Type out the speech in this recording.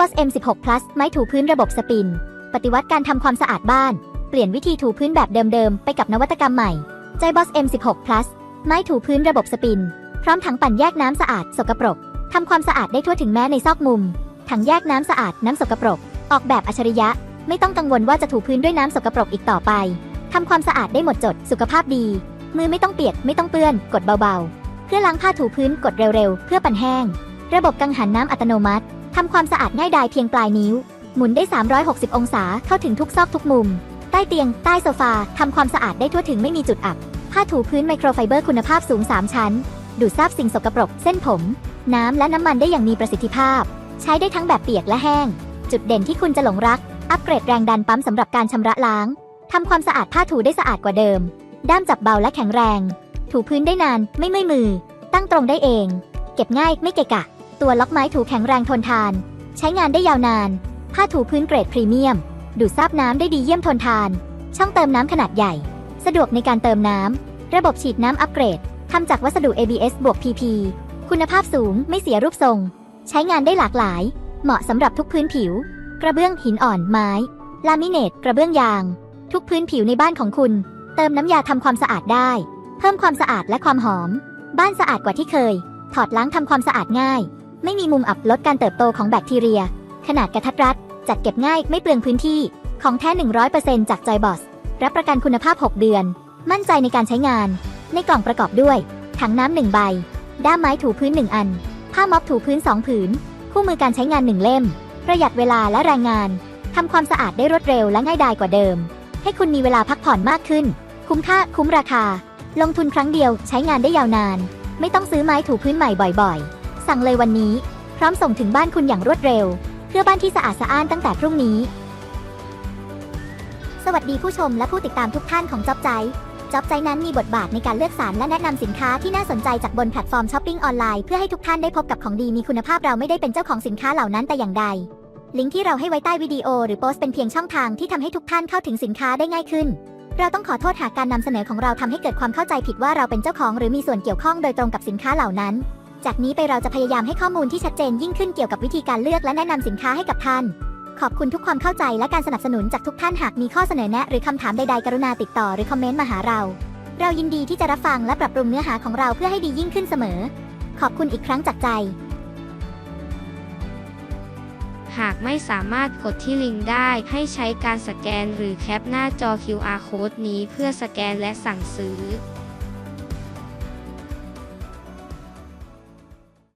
Boss M16 Plus ไม้ถูพื้นระบบสปิน ปฏิวัติการทำความสะอาดบ้าน เปลี่ยนวิธีถูพื้นแบบเดิมๆ ไปกับนวัตกรรมใหม่ Boss M16 Plus ไม้ถูพื้นระบบสปิน พร้อมถังปั่นแยกน้ำสะอาดสกปรกทำความสะอาดได้ทั่วถึงแม้ในซอกมุม ถังแยกน้ำสะอาดน้ำสกปรก ออกแบบอัจฉริยะ ไม่ต้องกังวลว่าจะถูพื้นด้วยน้ำสกปรกอีกต่อไปทำความสะอาดได้หมดจดสุขภาพดี มือไม่ต้องเปียกไม่ต้องเปื้อน กดเบาๆ เพื่อล้างผ้าถูพื้นกดเร็วๆ เพื่อปั่นแห้ง ระบบกังหันน้ำอัตโนมัติ ทำความสะอาดง่ายดายเพียงปลายนิ้ว หมุนได้ 360 องศาเข้าถึงทุกซอกทุกมุม ใต้เตียง ใต้โซฟาทำความสะอาดได้ทั่วถึงไม่มีจุดอับ ผ้าถูพื้นไมโครไฟเบอร์คุณภาพสูง 3 ชั้น ดูดซาบสิ่งสกปรก เส้นผม น้ำและน้ำมันได้อย่างมีประสิทธิภาพ ใช้ได้ทั้งแบบเปียกและแห้ง จุดเด่นที่คุณจะหลงรัก อัปเกรดแรงดันปั๊มสำหรับการชำระล้างทำความสะอาดผ้าถูได้สะอาดกว่าเดิม ด้ามจับเบาและแข็งแรง ถูพื้นได้นาน ไม่เมื่อยมือ ตั้งตรงได้เอง เก็บง่าย ไม่เกะกะ ตัวล็อกไม้ถูแข็งแรงทนทาน ใช้งานได้ยาวนาน ผ้าถูพื้นเกรดพรีเมียม ดูดซาบน้ำได้ดีเยี่ยมทนทาน ช่องเติมน้ำขนาดใหญ่ สะดวกในการเติมน้ำ ระบบฉีดน้ำอัปเกรดทำจากวัสดุ ABS บวก PP คุณภาพสูงไม่เสียรูปทรง ใช้งานได้หลากหลาย เหมาะสำหรับทุกพื้นผิว กระเบื้องหินอ่อนไม้ ลามิเนตกระเบื้องยาง ทุกพื้นผิวในบ้านของคุณ เติมน้ำยาทำความสะอาดได้ เพิ่มความสะอาดและความหอม บ้านสะอาดกว่าที่เคย ถอดล้างทำความสะอาดง่าย ไม่มีมุมอับลดการเติบโตของแบคทีเรีย ขนาดกระทัดรัด จัดเก็บง่ายไม่เปลืองพื้นที่ ของแท้ 100%จากจอยบอสรับประกันคุณภาพ 6 เดือน มั่นใจในการใช้งาน ในกล่องประกอบด้วย ถังน้ำหนึ่งใบ ด้ามไม้ถูพื้น 1 อัน ผ้าม็อบถูพื้น 2 ผืน คู่มือการใช้งาน 1 เล่ม ประหยัดเวลาและแรงงานทำความสะอาดได้รวดเร็วและง่ายดายกว่าเดิม ให้คุณมีเวลาพักผ่อนมากขึ้น คุ้มค่าคุ้มราคา ลงทุนครั้งเดียวใช้งานได้ยาวนาน ไม่ต้องซื้อไม้ถูพื้นใหม่บ่อย ๆ สั่งเลยวันนี้ พร้อมส่งถึงบ้านคุณอย่างรวดเร็ว เพื่อบ้านที่สะอาดสะอ้านตั้งแต่พรุ่งนี้ สวัสดีผู้ชมและผู้ติดตามทุกท่านของจ็อบใจจ็อบใจนั้นมีบทบาทในการเลือกสรรและแนะนำสินค้าที่น่าสนใจจากบนแพลตฟอร์มช้อปปิ้งออนไลน์เพื่อให้ทุกท่านได้พบกับของดีมีคุณภาพเราไม่ได้เป็นเจ้าของสินค้าเหล่านั้นแต่อย่างใด ลิงก์ที่เราให้ไว้ใต้วิดีโอหรือโพสต์เป็นเพียงช่องทางที่ทำให้ทุกท่านเข้าถึงสินค้าได้ง่ายขึ้น เราต้องขอโทษหากการนำเสนอของเราทำให้เกิดความเข้าใจผิดว่าเราเป็นเจ้าของ หรือมีส่วนเกี่ยวข้องโดยตรงกับสินค้าเหล่านั้น จากนี้ไปเราจะพยายามให้ข้อมูลที่ชัดเจนยิ่งขึ้นเกี่ยวกับวิธีการเลือกและแนะนำสินค้าให้กับท่าน ขอบคุณทุกความเข้าใจและการสนับสนุนจากทุกท่านหากมีข้อเสนอแนะ หรือคำถามใดๆ กรุณาติดต่อหรือคอมเมนต์มาหาเรา เรายินดีที่จะรับฟังและปรับปรุงเนื้อหาของเราเพื่อให้ดียิ่งขึ้นเสมอ ขอบคุณอีกครั้งจากใจ หากไม่สามารถกดที่ลิงก์ได้ให้ใช้การสแกนหรือแคปหน้าจอ QR Code นี้เพื่อสแกนและสั่งซื้อ